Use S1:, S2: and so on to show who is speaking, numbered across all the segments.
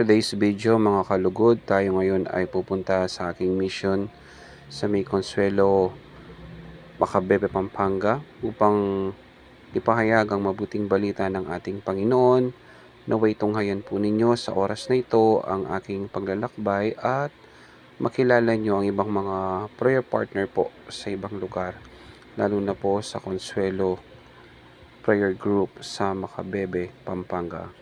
S1: Today's video mga kalugod, tayo ngayon ay pupunta sa aking mission sa May Consuelo, Macabebe, Pampanga upang ipahayag ang mabuting balita ng ating Panginoon. Naway tunghayan po ninyo sa oras na ito ang aking paglalakbay at makilala nyo ang ibang mga prayer partner po sa ibang lugar, lalo na po sa Consuelo Prayer Group sa Macabebe, Pampanga.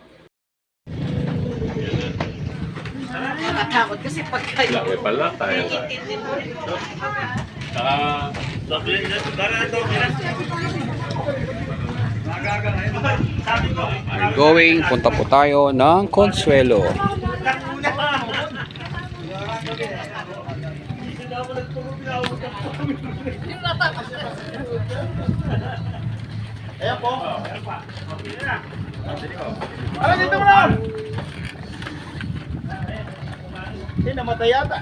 S2: Nakatakot kasi pag kayo.
S3: Laki pala tayo. Ah,
S1: We're going, punta po tayo ng Consuelo.
S4: Ano dito mo na? Hindi, namatay yata.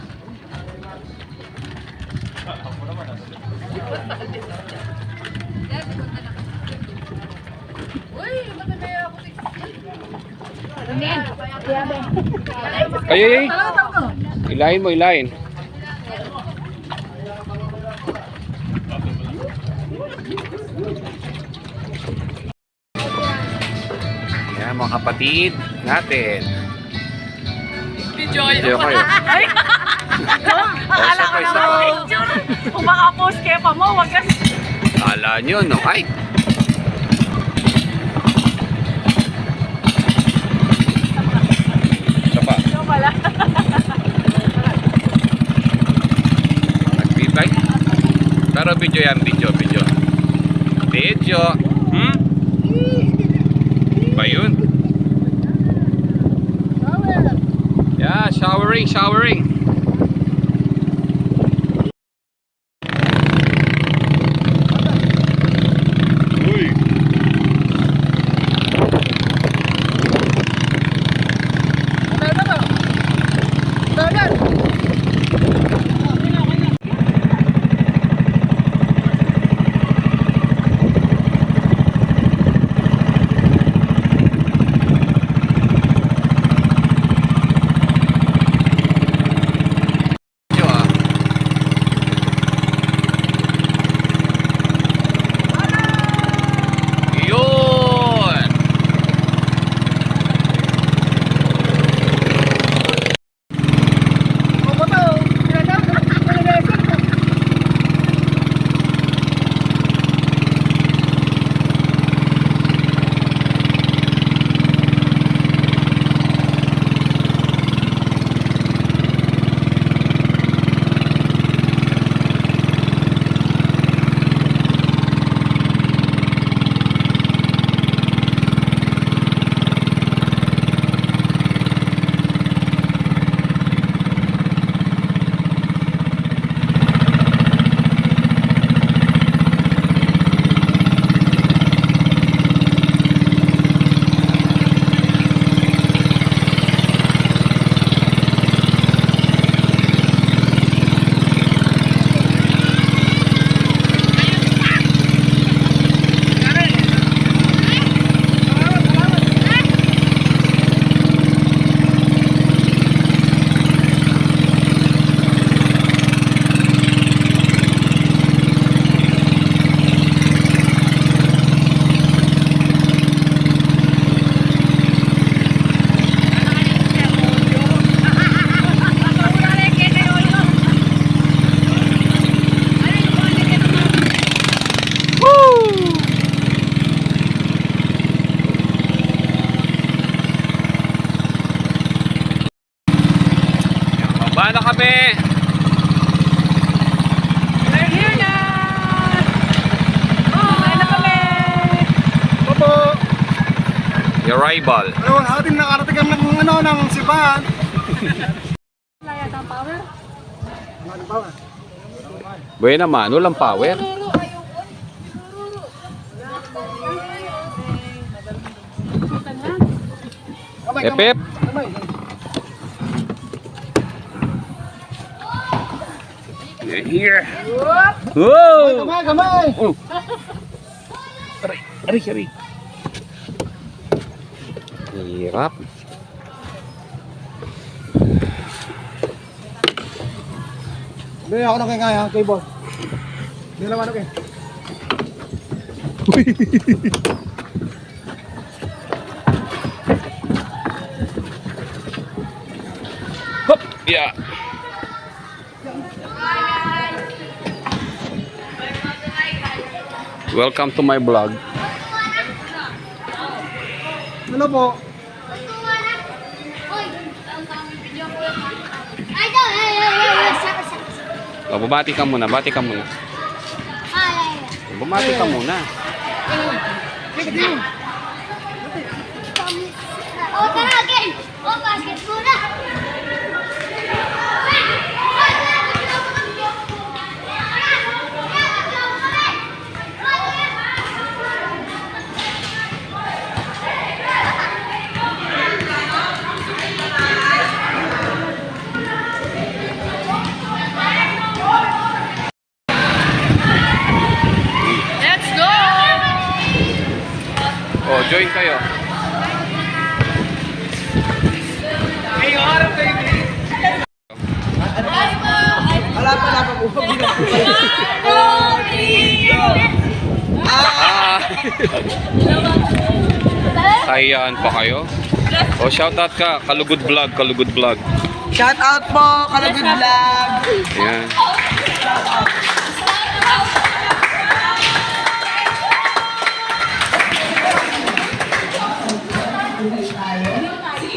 S1: Ay, ay, ay. Ilahin mo, ilahin. Yan mga kapatid natin.
S2: Video
S1: Video kayo.
S2: Akala ko
S1: sabay,
S2: naman
S1: sabay.
S2: picture. Kung makapost kayo pa mo, wag ka.
S1: Kala nyo, no? Ay! Isa pa.
S2: Ito pala.
S1: Nagbibay. Pero video yan, video, video. Video. Showering, showering. Buhay naman, walang power. Eh, Epep. Here. Whoa!
S4: Kamay, kamay!
S1: Oh. Aray, aray, aray. Hirap.
S4: Bili ako ng Kaya, kay Bili naman eh.
S5: Hop! Yeah. Welcome to my vlog.
S4: Ano po?
S5: O, bumati ka muna, bati ka muna. Bumati ka muna.
S2: O, tara, again. O, basket
S5: join kayo. Ah! Kayaan pa kayo? O, shoutout ka. Kalugod vlog, kalugod vlog.
S4: Shout out po, Kalagod Vlog.
S5: Ayan.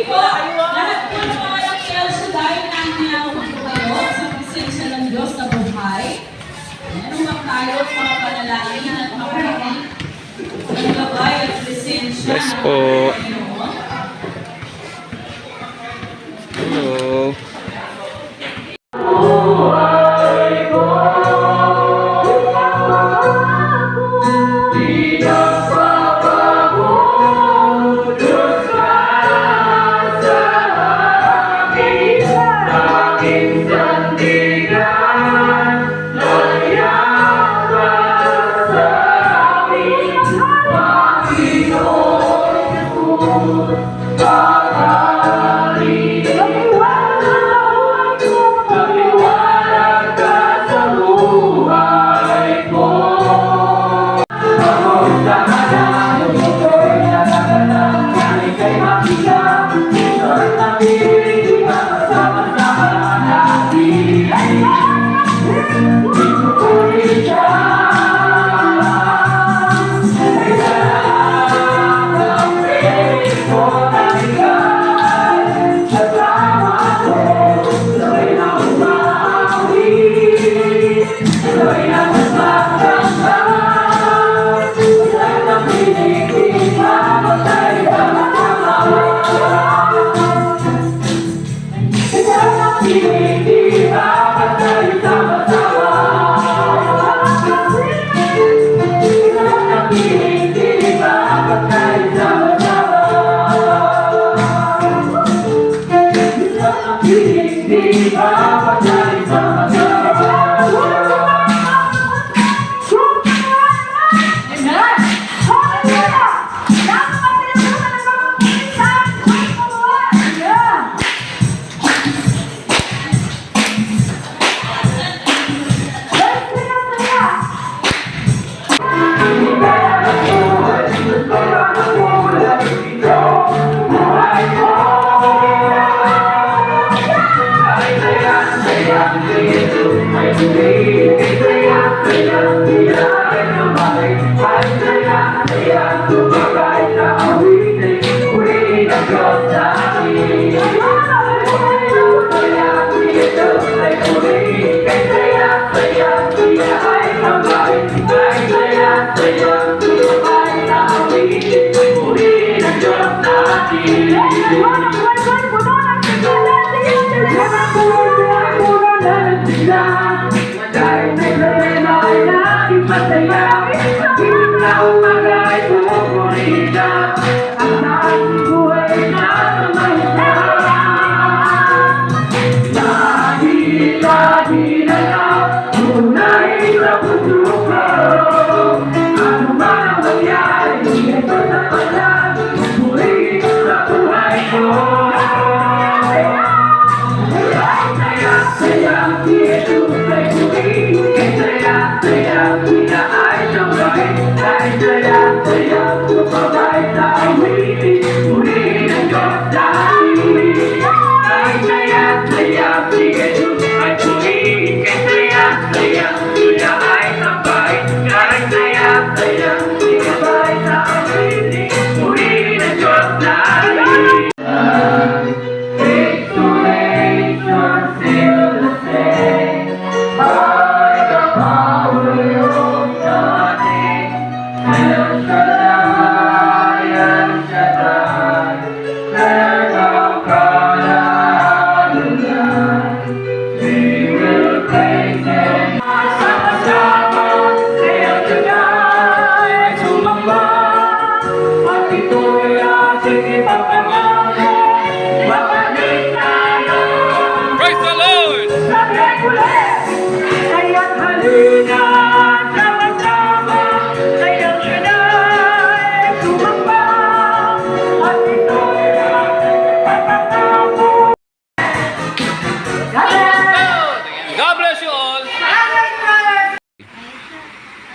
S6: Po, lahat po mga nag-El Shaddai na ninawag po kayo sa buhay. Tayo sa mga panalangin at makarating ng
S5: Yes po. Hello.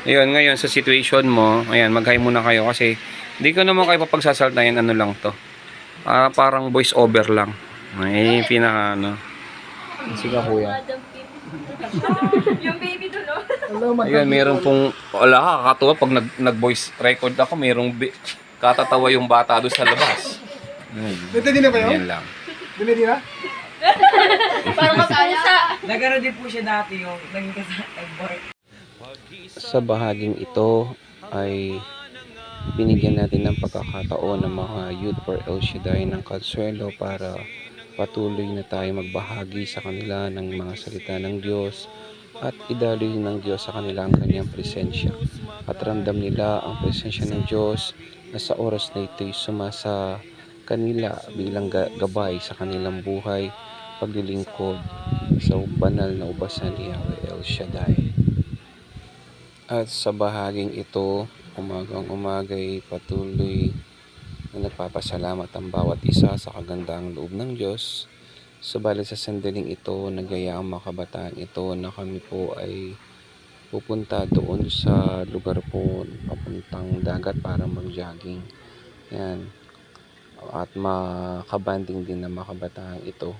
S1: Ayun, ngayon sa situation mo, ayan, mag-hi muna kayo kasi hindi ko naman kayo papagsasaltayan ano lang to. Ah, parang voice over lang. Ay, pinaka ano. Sige kuya.
S2: Yung baby doon, oh.
S1: Ayun, meron pong, wala ka, kakatuwa pag nag, nag-voice record ako, merong bi- katatawa yung bata doon sa labas. Ayun,
S4: Dito din na ba yun?
S1: yan lang.
S4: Dito din na?
S2: Parang kapusa.
S5: Nagkaroon din po siya dati yung naging kasama.
S1: Sa bahaging ito ay binigyan natin ng pagkakataon ng mga Youth for El Shaddai ng Consuelo para patuloy na tayo magbahagi sa kanila ng mga salita ng Diyos at idaloy ng Diyos sa kanila ang kanyang presensya at ramdam nila ang presensya ng Diyos na sa oras na ito'y sumasa kanila bilang ga- gabay sa kanilang buhay paglilingkod sa banal na ubasan ni Yahweh El Shaddai. At sa bahaging ito, umagang umagay patuloy na nagpapasalamat ang bawat isa sa kagandang loob ng Diyos. Subalit sa sandaling ito, nagaya ang mga kabataan ito na kami po ay pupunta doon sa lugar po papuntang dagat para mag-jogging. Yan. At makabanding din ng mga kabataan ito.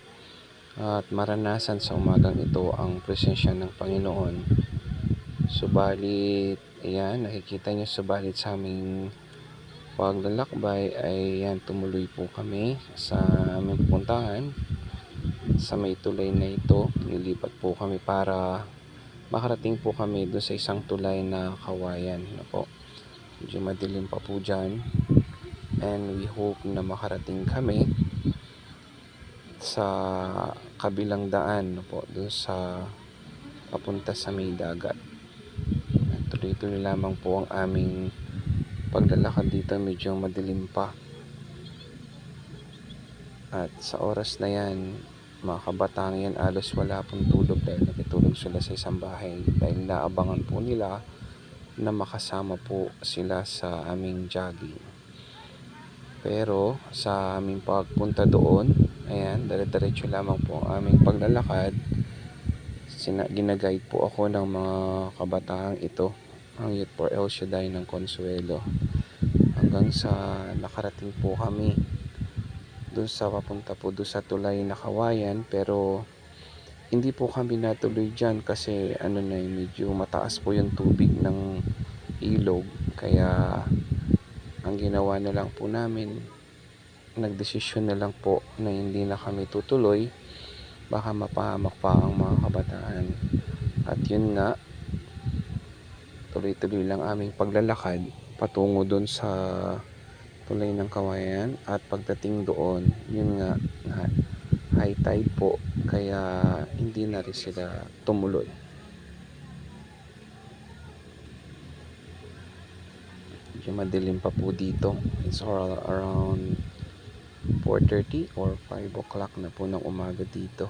S1: At maranasan sa umagang ito ang presensya ng Panginoon Subalit, ayan, nakikita nyo subalit sa aming paglalakbay ay yan, tumuloy po kami sa aming pupuntahan sa may tulay na ito. Nilipat po kami para makarating po kami doon sa isang tulay na kawayan. Ano po. Medyo madilim pa po dyan. And we hope na makarating kami sa kabilang daan no po, doon sa papunta sa may dagat tuloy-tuloy lamang po ang aming paglalakad dito. Medyo madilim pa. At sa oras na yan mga kabataan yan alos wala pong tulog dahil nakitulog sila sa isang bahay. Dahil naabangan po nila na makasama po sila sa aming jogging. Pero sa aming pagpunta doon ayan dire-diretso lamang po ang aming paglalakad. Sina- ginaguide po ako ng mga kabataang ito ang Youth for El Shaddai ng Consuelo. Hanggang sa nakarating po kami doon sa papunta po doon sa tulay na kawayan pero hindi po kami natuloy dyan kasi ano na medyo mataas po yung tubig ng ilog. Kaya ang ginawa na lang po namin nagdesisyon na lang po na hindi na kami tutuloy. Baka mapahamak pa ang mga kabataan. At yun nga tuloy-tuloy lang aming paglalakad patungo doon sa tulay ng kawayan. At pagdating doon yun nga high tide po kaya hindi na rin sila tumuloy. Medyo madilim pa po dito. It's all around 4.30 or 5 o'clock na po ng umaga dito.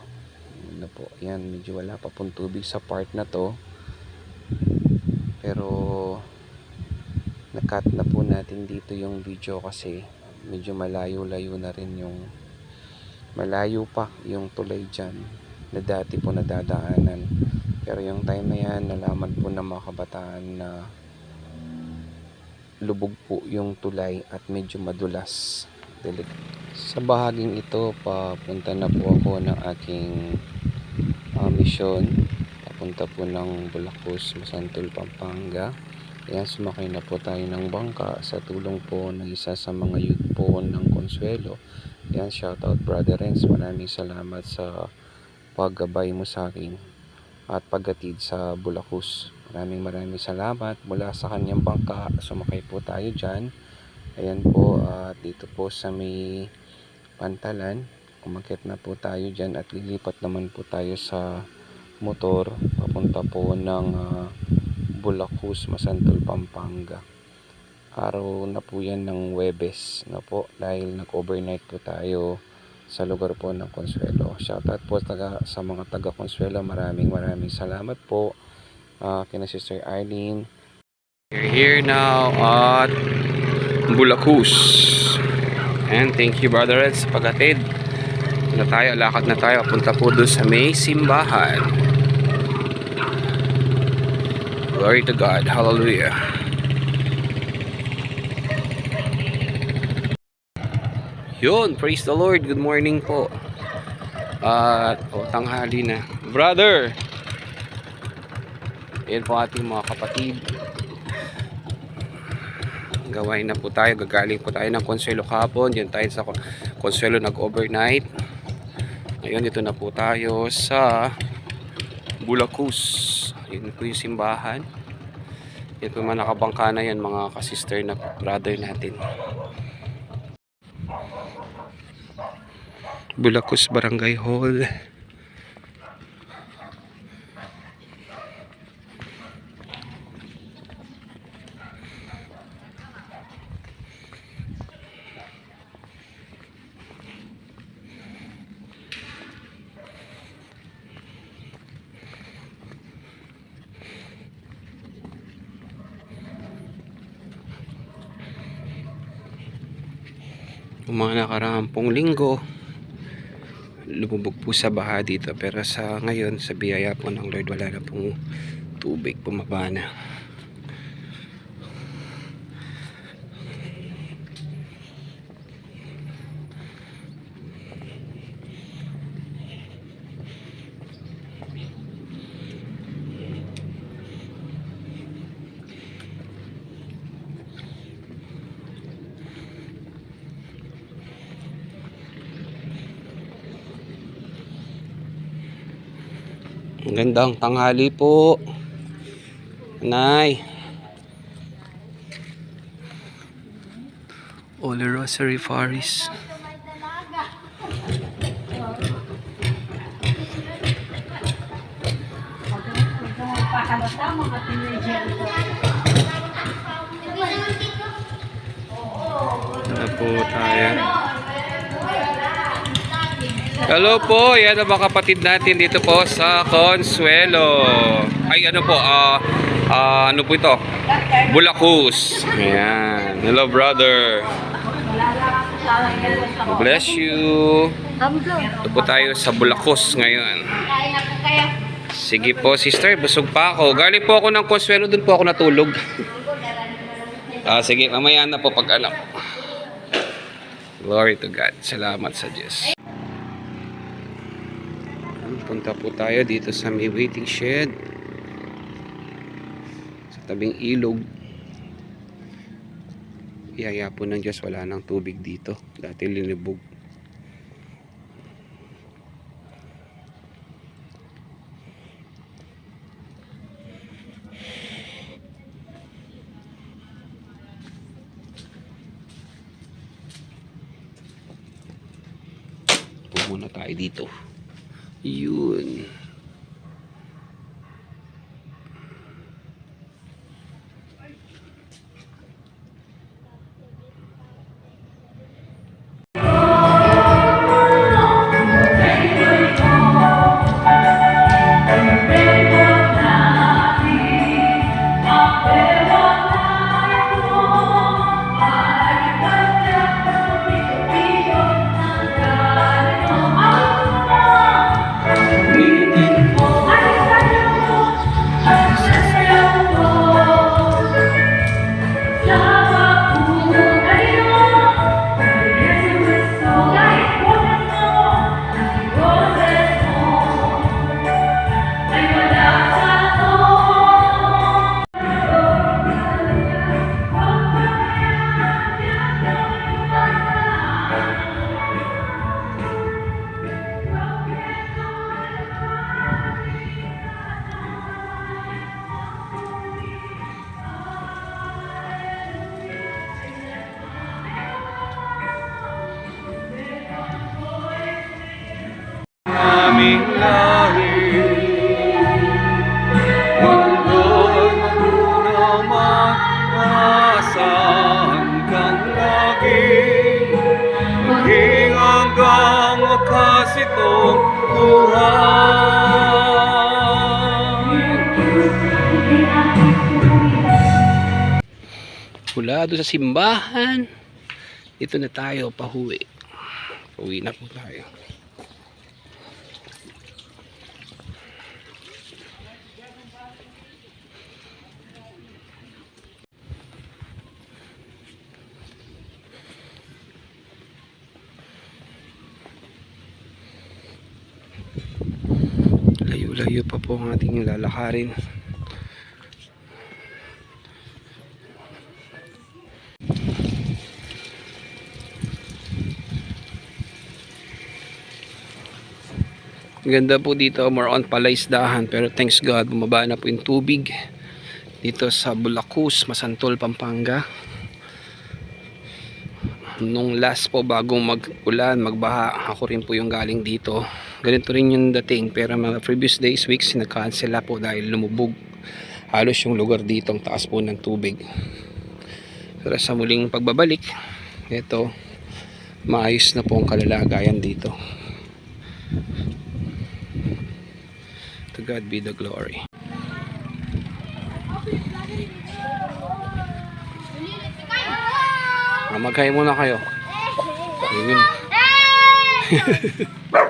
S1: Na po. Yan medyo wala pa pong tubig sa part na to pero nakat na po natin dito yung video kasi medyo malayo-layo na rin yung malayo pa yung tulay dyan na dati po nadadaanan pero yung time na yan nalaman po ng mga kabataan na lubog po yung tulay at medyo madulas Dilig. sa bahaging ito papunta na po ako ng aking ah, misyon papunta po ng Bulacos, Masantol, Pampanga Ayan, sumakay na po tayo ng bangka sa tulong po ng isa sa mga youth po ng Consuelo. Ayan, shout out Brother Renz. Maraming salamat sa paggabay mo sa akin at paggatid sa Bulacos. Maraming maraming salamat mula sa kanyang bangka. Sumakay po tayo dyan. Ayan po, at dito po sa may pantalan. Umakit na po tayo dyan at lilipat naman po tayo sa motor papunta po ng ah, Bulacus, Masantol, Pampanga. Araw na po yan ng Webes na po dahil nag-overnight po tayo sa lugar po ng Consuelo. Shoutout po taga, sa mga taga Consuelo. Maraming maraming salamat po uh, kina Sister Arlene. We're here now at Bulacus. And thank you Brother Red sa paghatid. Na tayo, lakad na tayo. Punta po doon sa may simbahan. Glory to God. Hallelujah. Yun, praise the Lord. Good morning po. At o tanghali na. Brother. Yan po ating mga kapatid. Gawain na po tayo. Gagaling po tayo ng Consuelo kahapon. Diyan tayo sa Consuelo nag-overnight. Ngayon dito na po tayo sa Bulacus. Yun po yung simbahan. Yan po mga nakabangka na yan mga kasister na brother natin. Bulacus Barangay Hall. Yung mga nakarampong linggo, lumubog po sa baha dito. Pero sa ngayon sa biyaya po ng Lord wala na pong tubig bumaba na Ang gandang tanghali po. Nay. Holy Rosary Faris. Na po tayo. Hello po, yan ang mga kapatid natin dito po sa Consuelo. Ay ano po, ah ah, ano po ito? Bulacus. Ayan. Hello brother. Bless you. Ito po tayo sa Bulacus ngayon. Sige po sister, busog pa ako. Galing po ako ng Consuelo, dun po ako natulog. Ah, sige, mamaya na po pag alam. Glory to God. Salamat sa Diyos. Punta po tayo dito sa may waiting shed. Sa tabing ilog. Iyaya po ng Diyos, wala nang tubig dito. Dati linibog. Muna tayo dito. Yun. dito sa simbahan. Dito na tayo pahuwi pauwi na po tayo. Layo-layo pa po ang ating lalakarin. Ganda po dito, more on palaisdahan pero thanks God bumaba na po yung tubig dito sa Bulacus, Masantol, Pampanga. Nung last po bagong mag-ulan, magbaha, ako rin po yung galing dito. Ganito rin yung dating pero mga previous days, weeks, nag-cancel po dahil lumubog. Halos yung lugar dito ang taas po ng tubig. Pero sa muling pagbabalik, ito, maayos na po ang kalalagayan dito. God be the glory. Ah, Magkain muna kayo. Ayun.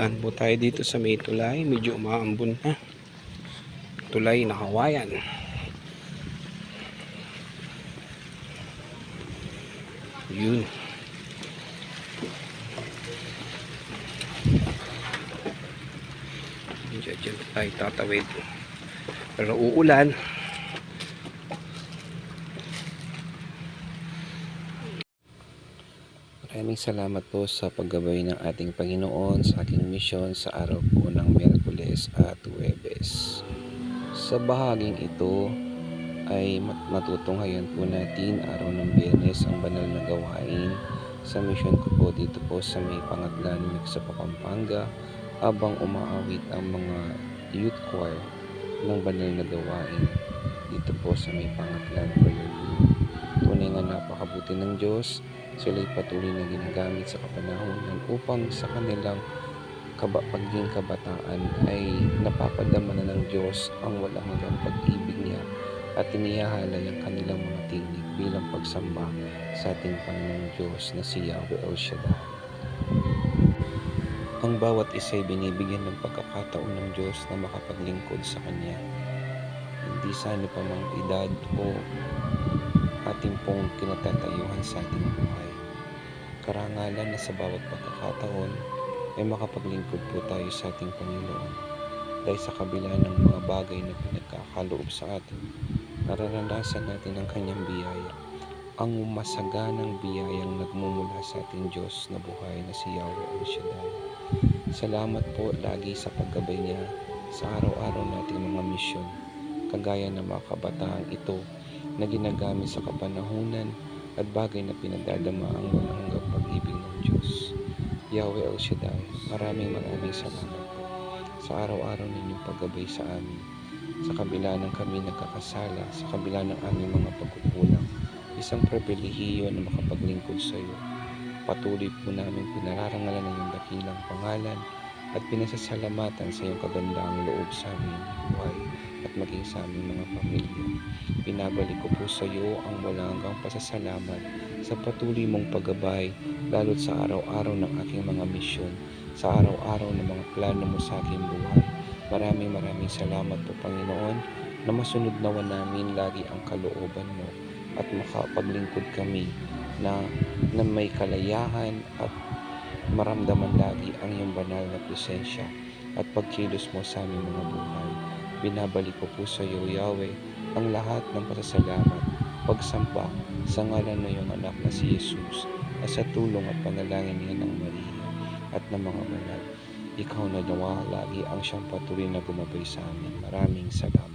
S1: Dadaan po tayo dito sa may tulay. Medyo umaambon na. Tulay na kawayan. Yun. Diyan, diyan tayo tatawid. Pero uulan. Maraming salamat po sa paggabay ng ating Panginoon sa aking misyon sa araw po ng Miyerkules at Huwebes. Sa bahaging ito ay mat- matutunghayan po natin araw ng Biyernes ang banal na gawain sa misyon ko po dito po sa may pangatlan sa Pampanga habang umaawit ang mga youth choir ng banal na gawain dito po sa may pangatlan. Tunay nga napakabuti ng Diyos sila'y patuloy na ginagamit sa kapanahonan upang sa kanilang kaba, pagiging kabataan ay napapadama na ng Diyos ang walang hanggang pag-ibig niya at inihahalay ang kanilang mga tinig bilang pagsamba sa ating Panginoong Diyos na si Yahweh El Shaddai. Ang bawat isa ay binibigyan ng pagkakataon ng Diyos na makapaglingkod sa Kanya. Hindi sa ano pa mang edad o ating pong kinatatayuhan sa ating buhay. Karangalan na sa bawat pagkakataon ay makapaglingkod po tayo sa ating Panginoon. Dahil sa kabila ng mga bagay na pinagkakaloob sa atin, nararanasan natin ang kanyang biyaya, ang masaganang biyayang nagmumula sa ating Diyos na buhay na si Yahweh El Shaddai. Salamat po lagi sa paggabay niya sa araw-araw nating mga misyon, kagaya ng mga kabataang ito na ginagamit sa kapanahunan at bagay na pinadadama ang walang hanggang pag-ibig ng Diyos. Yahweh El Shaddai, maraming maraming salamat po sa araw-araw ninyong paggabay sa amin. Sa kabila ng kami nagkakasala, sa kabila ng aming mga pagkukulang, isang pribilehiyo na makapaglingkod sa iyo. Patuloy po namin pinararangalan ng iyong dakilang pangalan at pinasasalamatan sa iyong kagandang loob sa aming buhay at maging sa aming mga pamilya. Pinabalik ko po sa iyo ang walang hanggang pasasalamat sa patuloy mong paggabay lalo't sa araw-araw ng aking mga misyon, sa araw-araw ng mga plano mo sa aking buhay. Maraming maraming salamat po Panginoon na masunod nawa namin lagi ang kalooban mo at makapaglingkod kami na, na may kalayahan at maramdaman lagi ang iyong banal na presensya at pagkilos mo sa aming mga buhay. Binabalik ko po sa iyo, Yahweh, ang lahat ng pasasalamat, pagsamba sa ngalan ng iyong anak na si Jesus at sa tulong at panalangin niya ng Maria at ng mga banal. Ikaw na nawa lagi ang siyang patuloy na gumabay sa amin. Maraming salamat.